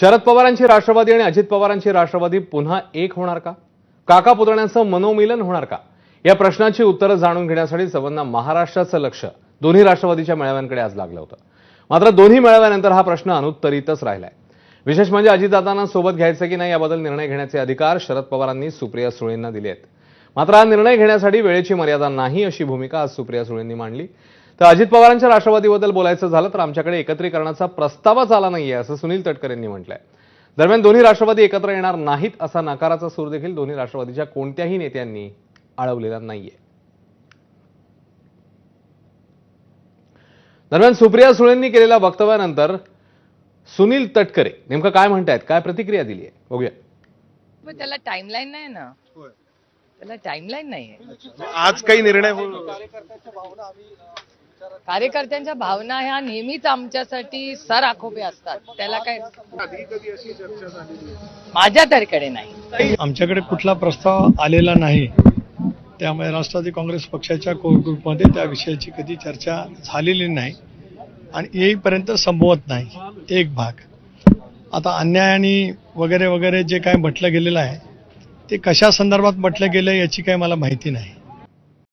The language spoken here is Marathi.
शरद पवारांची राष्ट्रवादी आणि अजित पवारांची राष्ट्रवादी पुन्हा एक होणार का? काका पुतण्यांचं मनोमिलन होणार का? या प्रश्नाची उत्तरं जाणून घेण्यासाठी सर्वांना महाराष्ट्राचं लक्ष दोन्ही राष्ट्रवादीच्या मेळाव्यांकडे आज लागलं होतं. मात्र दोन्ही मेळाव्यानंतर हा प्रश्न अनुत्तरितच राहिलाय. विशेष म्हणजे अजितदादांना सोबत घ्यायचं की नाही याबद्दल निर्णय घेण्याचे अधिकार शरद पवारांनी सुप्रिया सुळेंना दिले आहेत मात्र हा निर्णय घेण्यासाठी वेळेची मर्यादा नाही अशी भूमिका आज सुप्रिया सुळेंनी मांडली. तर अजित पवारांच्या राष्ट्रवादीबद्दल बोलायचं झालं तर आमच्याकडे एकत्रीकरणाचा प्रस्तावच आला नाहीये असं सुनील तटकर यांनी म्हटलंय. दरम्यान दोन्ही राष्ट्रवादी एकत्र येणार नाहीत असा नकाराचा सूर देखील दोन्ही राष्ट्रवादीच्या कोणत्याही नेत्यांनी आळवलेला नाहीये. दरम्यान सुप्रिया सुळेंनी केलेल्या वक्तव्यानंतर सुनील तटकरे नेमकं काय म्हणतायत? काय प्रतिक्रिया दिली आहे बघूया. पण त्याला टाइमलाईन नाही ना? त्याला टाइमलाईन नाही आज काही निर्णय होईल? कार्यकर्त्यांच्या भावना ह्या नेहमीच आमच्यासाठी सर आखोबे असतात. त्याला काय माझ्या तरीकडे नाही. आमच्याकडे कुठला प्रस्ताव आलेला नाही. त्यामुळे राष्ट्रवादी काँग्रेस पक्षाच्या कोर ग्रुपमध्ये त्या विषयाची कधी चर्चा झालेली नाही आणि येईपर्यंत संभवत नाही. एक भाग. आता अन्याय आणि वगैरे वगैरे जे काय म्हटलं गेलेलं आहे ते कशा संदर्भात म्हटलं गेलं याची काही मला माहिती नाही.